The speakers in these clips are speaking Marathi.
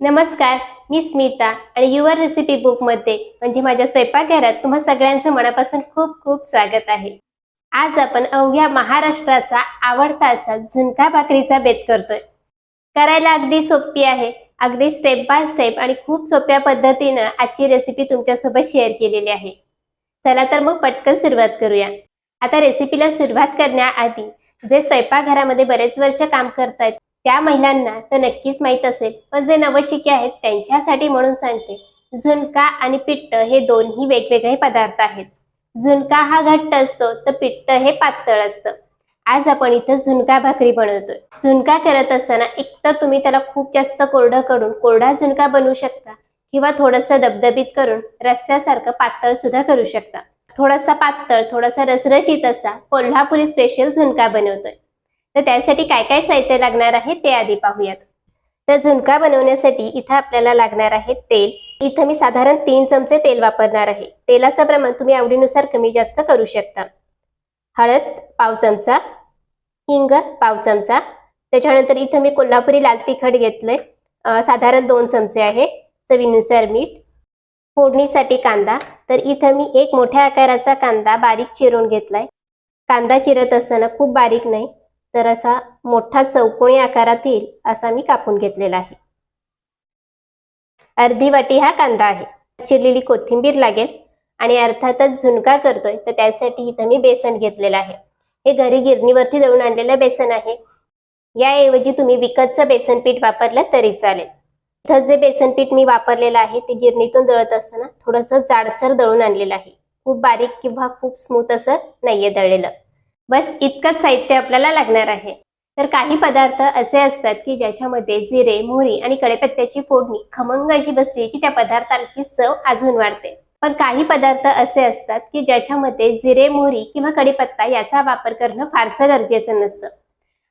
नमस्कार मी स्मिता आणि युवर रेसिपी बुकमध्ये म्हणजे माझ्या स्वयंपाकघरात तुम्हा सगळ्यांचं मनापासून खूप खूप स्वागत आहे. आज आपण अवघ्या महाराष्ट्राचा आवडता असा झुणका भाकरीचा बेत करतोय. करायला अगदी सोपी आहे अगदी स्टेप बाय स्टेप आणि खूप सोप्या पद्धतीनं आजची रेसिपी तुमच्यासोबत शेअर केलेली आहे. चला तर मग पटकन सुरुवात करूया. आता रेसिपीला सुरुवात करण्याआधी जे स्वयंपाकघरामध्ये बरेच वर्ष काम करतायत त्या महिलांना तर नक्कीच माहीत असेल पण जे नवशिके आहेत त्यांच्यासाठी म्हणून सांगते झुणका आणि पिट्ट हे दोन्ही वेगवेगळे पदार्थ आहेत. झुणका हा घट्ट असतो तर पिट्ट हे पातळ असतं. आज आपण इथं झुणका भाकरी बनवतोय. झुणका करत असताना एक तर तुम्ही त्याला खूप जास्त कोरडं करून कोरडा झुणका बनवू शकता किंवा थोडंसं दबदबीत करून रस्त्यासारखं पातळ सुद्धा करू शकता. थोडासा पातळ थोडासा रसरशीत असा कोल्हापुरी स्पेशल झुणका बनवतोय. तर त्यासाठी काय काय साहित्य लागणार आहे ते आधी पाहूयात. तर झुणका बनवण्यासाठी इथं आपल्याला लागणार आहे तेल. इथं मी साधारण तीन चमचे तेल वापरणार आहे. तेलाचं प्रमाण तुम्ही आवडीनुसार कमी जास्त करू शकता. हळद पाव चमचा. हिंग पाव चमचा. त्याच्यानंतर इथं मी कोल्हापुरी लाल तिखट घेतलंय. साधारण दोन चमचे आहे. चवीनुसार मीठ. फोडणीसाठी कांदा. तर इथं मी एक मोठ्या आकाराचा कांदा बारीक चिरून घेतलाय. कांदा चिरत असताना खूप बारीक नाही. तर असा मोठा चौकोनी आकारात येईल असा मी कापून घेतलेला आहे. अर्धी वाटी हा कांदा आहे. चिरलेली कोथिंबीर लागेल आणि अर्थातच झुणका करतोय तर त्यासाठी इथं मी बेसन घेतलेलं आहे. हे घरी गिरणीवरती दळून आणलेलं बेसन आहे. याऐवजी तुम्ही विकतचं बेसन पीठ वापरलं तरी चालेल. इथं जे बेसन पीठ मी वापरलेलं आहे ते गिरणीतून दळत असताना थोडंसं जाडसर दळून आणलेलं आहे. खूप बारीक किंवा खूप स्मूथ असं नाहीये दळलेलं. बस इतकंच साहित्य आपल्याला लागणार आहे. तर काही पदार्थ असे असतात की ज्याच्यामध्ये जिरे मोहरी आणि कडेपत्त्याची फोडणी खमंग अशी बसली की त्या पदार्थांची चव अजून वाढते. पण काही पदार्थ असे असतात की ज्याच्यामध्ये जिरे मोहरी किंवा कढीपत्ता याचा वापर करणं फारसं गरजेचं नसतं.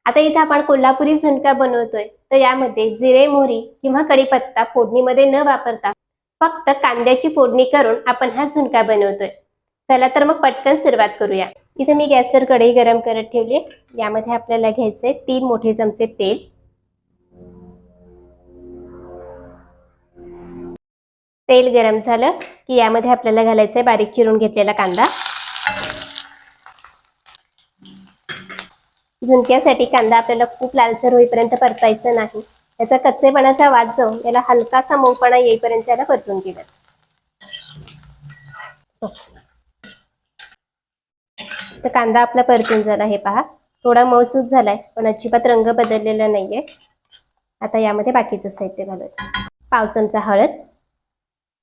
आता इथे आपण कोल्हापुरी झुणका बनवतोय. तर यामध्ये जिरे मोहरी किंवा कढीपत्ता फोडणीमध्ये न वापरता फक्त कांद्याची फोडणी करून आपण हा झुणका बनवतोय. चला तर मग पटकन सुरुवात करूया. इथे मी गॅसवर कढई गरम करत ठेवली. यामध्ये आपल्याला घ्यायचे तीन मोठे चमचे तेल. तेल गरम झालं की यामध्ये आपल्याला घालायचंय बारीक चिरून घेतलेला कांदा. झुणक्यासाठी कांदा आपल्याला खूप लालसर होईपर्यंत परतायचं नाही. त्याचा कच्चेपणाचा वाद जाऊन याला हलकासा मऊपणा येईपर्यंत याला परतून घेऊयात. तर कांदा आपला परतून झाला हे पहा. थोडा मऊसूस झालाय पण अजिबात रंग बदललेला नाहीये. आता यामध्ये बाकीचं साहित्य घालत पाव चमचा हळद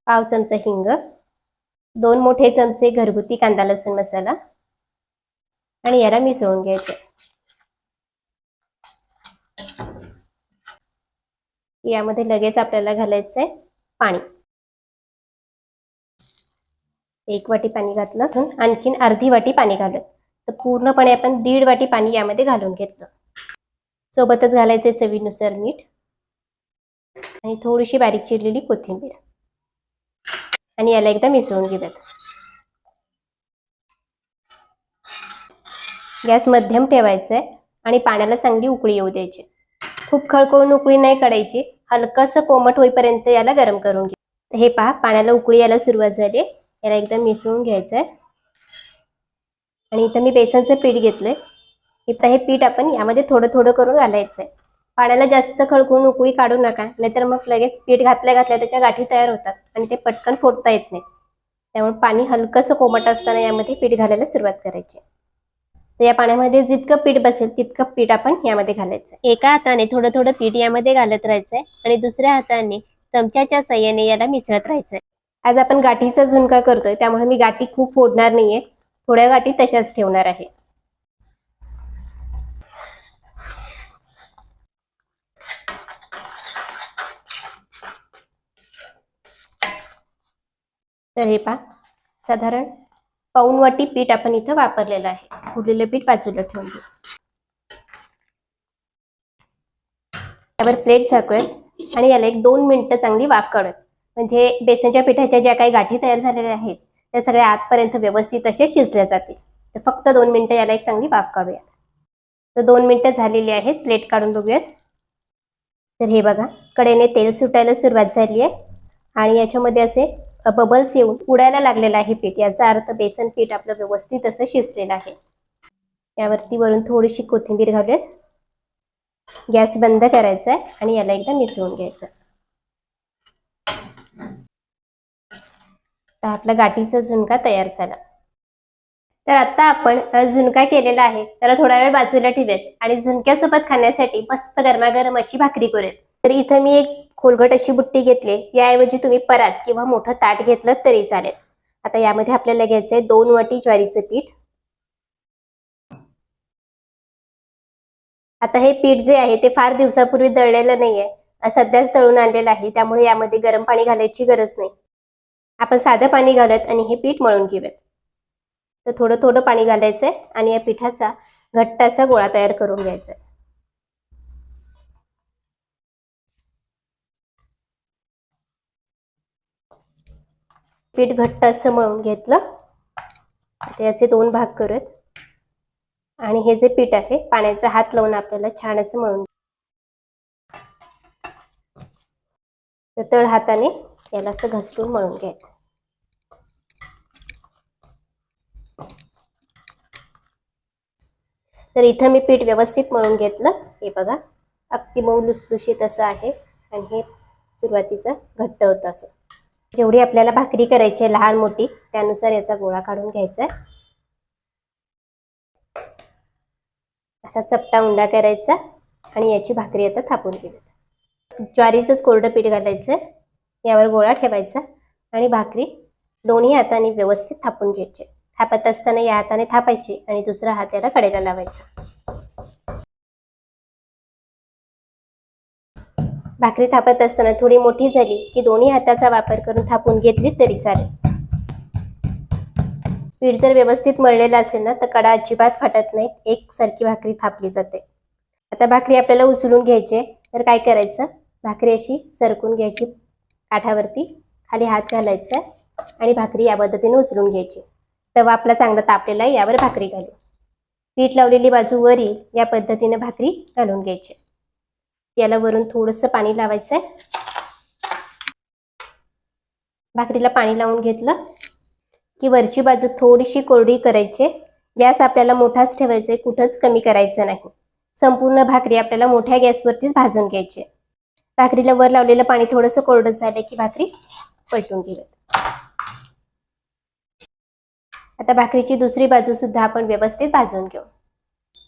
पाव चमचा हिंग दोन मोठे चमचे घरगुती कांदा लसूण मसाला आणि याला मिसळून घ्यायचं. यामध्ये लगेच आपल्याला घालायचंय पाणी. एक वाटी पाणी घातलं आणखीन अर्धी वाटी पाणी घालत तर पूर्णपणे आपण दीड वाटी पाणी यामध्ये घालून घेतलं. सोबतच घालायचे चवीनुसार मीठ आणि थोडीशी बारीक चिरलेली कोथिंबीर. आणि याला एकदा मिसळून घेतात गॅस मध्यम ठेवायचा आहे आणि पाण्याला चांगली उकळी येऊ द्यायची. खूप खळखळून उकळी नाही काढायची. हलकंसं कोमट होईपर्यंत याला गरम करून घे हे पहा पाण्याला उकळी यायला सुरुवात झाली याला एकदम मिसळून घ्यायचं आहे आणि इथं मी बेसनचं पीठ घेतलंय. इथं हे पीठ आपण यामध्ये थोडं थोडं करून घालायचं आहे पाण्याला जास्त खळकून उकळी काढू नका नाहीतर मग लगेच पीठ घातल्या घातल्या त्याच्या गाठी तयार होतात आणि ते पटकन फोडता येत नाही त्यामुळे पाणी हलकंसं कोमट असताना यामध्ये पीठ घालायला सुरुवात करायची. तर या पाण्यामध्ये जितकं पीठ बसेल तितकं पीठ आपण यामध्ये घालायचं एका हाताने थोडं थोडं पीठ यामध्ये घालत राहायचंय आणि दुसऱ्या हाताने चमच्याच्या सहाय्याने याला मिसळत राहायचंय. आज आपण गाठीचा झुणका करतोय त्यामुळे मी गाठी खूप फोडणार नाहीये. थोड्या गाठी तशाच ठेवणार आहे. तर हे पहा साधारण पाऊन वाटी पीठ आपण इथं वापरलेलं आहे. उरलेलं पीठ बाजूला ठेवून देऊ. त्यावर प्लेट झाकूयात आणि याला एक दोन मिनटं चांगली वाफ काढूयात. म्हणजे बेसनच्या पिठाच्या ज्या काही गाठी तयार झालेल्या आहेत त्या सगळ्या आतपर्यंत व्यवस्थित असे शिजल्या जातील. तर फक्त दोन मिनटं याला एक चांगली वाफ काढूयात. तर दोन मिनटं झालेली आहेत प्लेट काढून बघूयात. तर हे बघा कडेने तेल सुटायला सुरुवात झाली आहे. आणि याच्यामध्ये असे बबल्स येऊन उडायला लागलेलं आहे पीठ. याचा अर्थ बेसन पीठ आपलं व्यवस्थित असं शिजलेलं आहे. यावरती वरून थोडीशी कोथिंबीर घालूयात. गॅस बंद करायचा आहे आणि याला एकदा मिसळून घ्यायचं तर आपला गाठीचा झुणका तयार झाला. तर आता आपण झुणका केलेला आहे. त्याला थोडा वेळ बाजूला ठेवूयात आणि झुणक्यासोबत खाण्यासाठी मस्त गरमागरम अशी भाकरी करूयात. तर इथं मी एक खोलगट अशी बुट्टी घेतली याऐवजी तुम्ही परात किंवा मोठं ताट घेतलं तरी चालेल. आता यामध्ये आपल्याला घ्यायचंय दोन वाटी ज्वारीचं पीठ. आता हे पीठ जे आहे ते फार दिवसापूर्वी दळलेलं नाहीये. सध्याच दळून आणलेलं आहे. त्यामुळे यामध्ये गरम पाणी घालायची गरज नाही. आपण साधं पाणी घालत आणि हे पीठ मळून घेऊयात. तर थोडं थोडं पाणी घालायचंय आणि या पिठाचा घट्ट असा गोळा तयार करून घ्यायचा आहे पीठ घट्ट असं मळून घेतलं. आता याचे दोन भाग करूयात. आणि हे जे पीठ आहे पाण्याचा हात लावून आपल्याला छान असं मळून तर तळ हाताने याला असं घसरून मळून घ्यायचं. तर इथं मी पीठ व्यवस्थित मळून घेतलं. हे बघा अगदी मऊ लुसलुशीत असं आहे आणि हे सुरुवातीचं घट्ट होतं असं. जेवढी आपल्याला भाकरी करायची आहे लहान मोठी त्यानुसार याचा गोळा काढून घ्यायचा आहे. असा चपटा उंडा करायचा आणि याची भाकरी आता थापून घेऊयात. ज्वारीचंच कोरडं पीठ घालायचं यावर गोळा ठेवायचा आणि भाकरी दोन्ही हाताने व्यवस्थित थापून घ्यायची. थापत असताना या हाताने थापायची आणि दुसरा हात याला कडेला लावायचा. भाकरी थापत असताना थोडी मोठी झाली की दोन्ही हाताचा वापर करून थापून घेतली तरी चालेल. पीठ जर व्यवस्थित मळलेलं असेल ना तर कडा अजिबात फाटत नाहीत. एकसारखी भाकरी थापली जाते. आता भाकरी आपल्याला उचलून घ्यायची आहे. तर काय करायचं? भाकरी अशी सरकून घ्यायची. काठावरती खाली हात घालायचा आणि भाकरी या पद्धतीने उचलून घ्यायची. तवा आपला चांगला तापलेला आहे यावर भाकरी घालू. पीठ लावलेली बाजू वरी या पद्धतीने भाकरी घालून घ्यायची. याला वरून थोडंसं पाणी लावायचं आहे भाकरीला पाणी लावून घेतलं की वरची बाजू थोडीशी कोरडी करायची. गॅस आपल्याला मोठाच ठेवायचा आहे कुठंच कमी करायचं नाही. संपूर्ण भाकरी आपल्याला मोठ्या गॅसवरतीच भाजून घ्यायची. भाकरीला वर लावलेलं पाणी थोडंसं कोरडं झालं की भाकरी पलटून घेऊयात. आता भाकरीची दुसरी बाजू सुद्धा आपण व्यवस्थित भाजून घेऊ.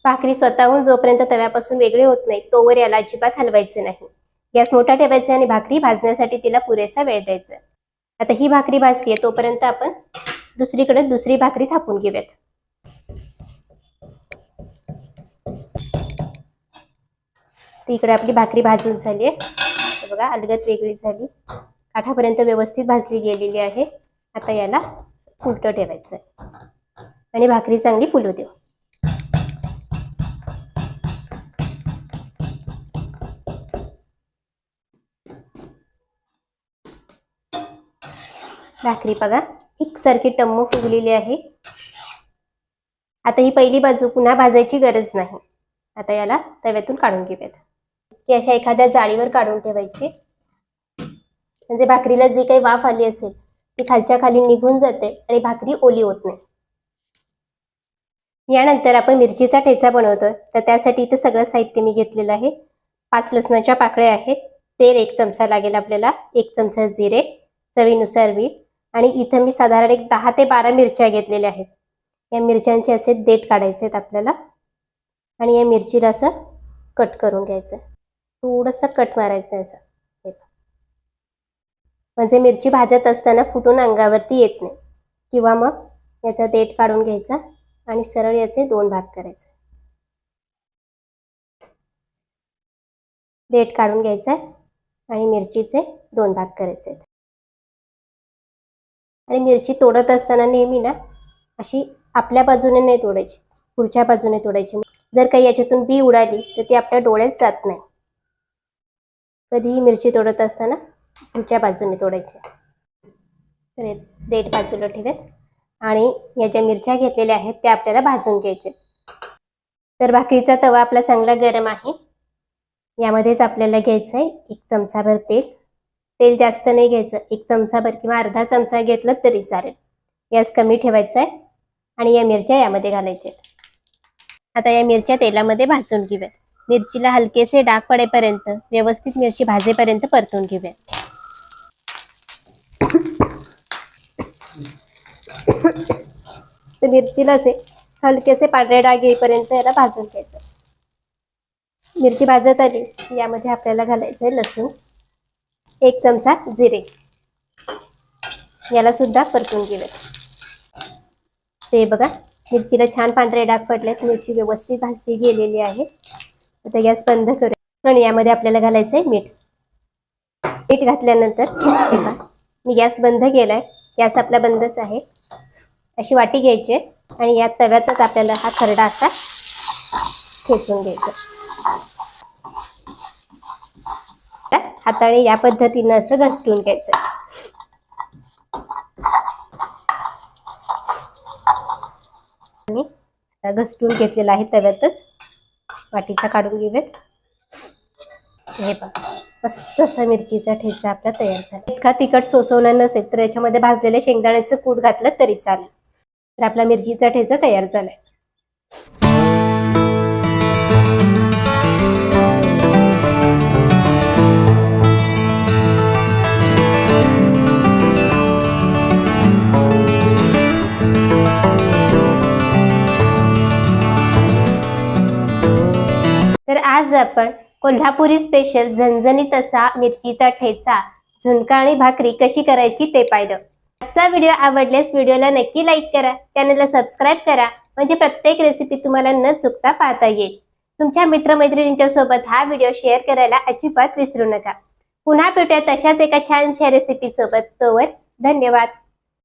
भाकरी स्वतःहून जोपर्यंत तव्यापासून वेगळी होत नाही तोवर याला अजिबात हलवायचे नाही. गॅस मोठा ठेवायचा आणि भाकरी भाजण्यासाठी तिला पुरेसा वेळ द्यायचा. आता ही भाकरी भाजतीये तोपर्यंत आपण दुसरीकडे दुसरी भाकरी थापून घेऊयात. ती इकडे आपली भाकरी भाजून झाली आहे. बघा अलगत वेगळी झाली. काठापर्यंत व्यवस्थित भाजली गेलेली आहे. आता याला उलटं ठेवायचं आहे आणि भाकरी चांगली फुलू देऊ भाकरी बघा एकसारखी टम्म फुगलेली आहे. आता ही पहिली बाजू पुन्हा भाजायची गरज नाही. आता याला तव्यातून काढून घेऊयात. ती अशा एखाद्या जाळीवर काढून ठेवायची. म्हणजे भाकरीला जी काही वाफ आली असेल ती खालच्या खाली निघून जाते आणि भाकरी ओली होत नाही. यानंतर आपण मिरचीचा ठेचा बनवतोय. तर त्यासाठी इथं सगळं साहित्य मी घेतलेलं आहे. पाच लसणाच्या पाकळ्या आहेत. तेल एक चमचा लागेल आपल्याला. एक चमचा जिरे चवीनुसार मीठ आणि इथं मी साधारण एक दहा ते बारा मिरच्या घेतलेल्या आहेत. या मिरच्यांचे असे देठ काढायचे आहेत आपल्याला. आणि या मिरचीला असं कट करून घ्यायचं थोडंसं कट मारायचं असं. हे म्हणजे मिरची भाजत असताना फुटून अंगावरती येत नाही. किंवा मग याचा देठ काढून घ्यायचा आणि सरळ याचे दोन भाग करायचे. देठ काढून घ्यायचा आणि मिरचीचे दोन भाग करायचे. आहेत आणि मिरची तोडत असताना नेहमी ना अशी आपल्या बाजूने नाही तोडायची पुढच्या बाजूने तोडायची. जर काही याच्यातून बी उडाली तर ती आपल्या डोळ्यात जात नाही. कधीही मिरची तोडत असताना पुढच्या बाजूने तोडायची. तर देठ बाजूला ठेवेत. आणि या ज्या मिरच्या घेतलेल्या आहेत त्या आपल्याला भाजून घ्यायचे. तर भाकरीचा तवा आपला चांगला गरम आहे. यामध्येच आपल्याला घ्यायचं आहे एक चमचाभर तेल. तेल जास्त नाही घ्यायचं. एक चमचाभर किंवा अर्धा चमचा घेतलं तरी चालेल. गॅस कमी ठेवायचा आहे आणि या मिरच्या यामध्ये घालायच्या. आहेत आता या मिरच्या तेलामध्ये भाजून घेऊया मिरचीला हलकेसे डाग पडेपर्यंत व्यवस्थित मिरची भाजेपर्यंत परतून घेऊया. तर मिरचीला असे हलकेसे पांढरे डाग येईपर्यंत याला भाजून घ्यायचं. मिरची भाजत आली यामध्ये आपल्याला घालायचं आहे लसूण एक चमचा जिरे. याला सुद्धा परतून घेऊयात ते बघा मिरचीला छान पांढरे डाग पडलेत मिरची व्यवस्थित भाजली गेलेली आहे. आता गॅस बंद करूया. आणि यामध्ये आपल्याला घालायचं आहे मीठ. मीठ घातल्यानंतर मी गॅस बंद केलाय. गॅस आपला बंदच आहे. अशी वाटी घ्यायची आहे. आणि या तव्यातच आपल्याला हा खरडा असा खेचून घ्यायचा हाताने या पद्धतीनं असं घसटून घ्यायचं आणि घसटून घेतलेला आहे तव्यातच. वाटीचा काढून घेऊयात. हे पहा मस्त असा मिरचीचा ठेचा आपला तयार झाला. इतका तिखट सोसवणार नसेल तर याच्यामध्ये भाजलेले शेंगदाण्याचं कूट घातलं तरी चालेल. तर आपला मिरचीचा ठेचा तयार झालाय. तर आज आपण कोल्हापुरी स्पेशल झणझणीत असा मिरचीचा ठेचा झुणका आणि भाकरी कशी करायची ते पाहिलं. आजचा व्हिडिओ आवडल्यास व्हिडिओला नक्की लाईक करा. चॅनलला सबस्क्राईब करा. म्हणजे प्रत्येक रेसिपी तुम्हाला न चुकता पाहता येईल. तुमच्या मित्रमैत्रिणींच्या सोबत हा व्हिडिओ शेअर करायला अजिबात विसरू नका. पुन्हा भेटूया तशाच एका छानशा रेसिपी सोबत. तोवर धन्यवाद.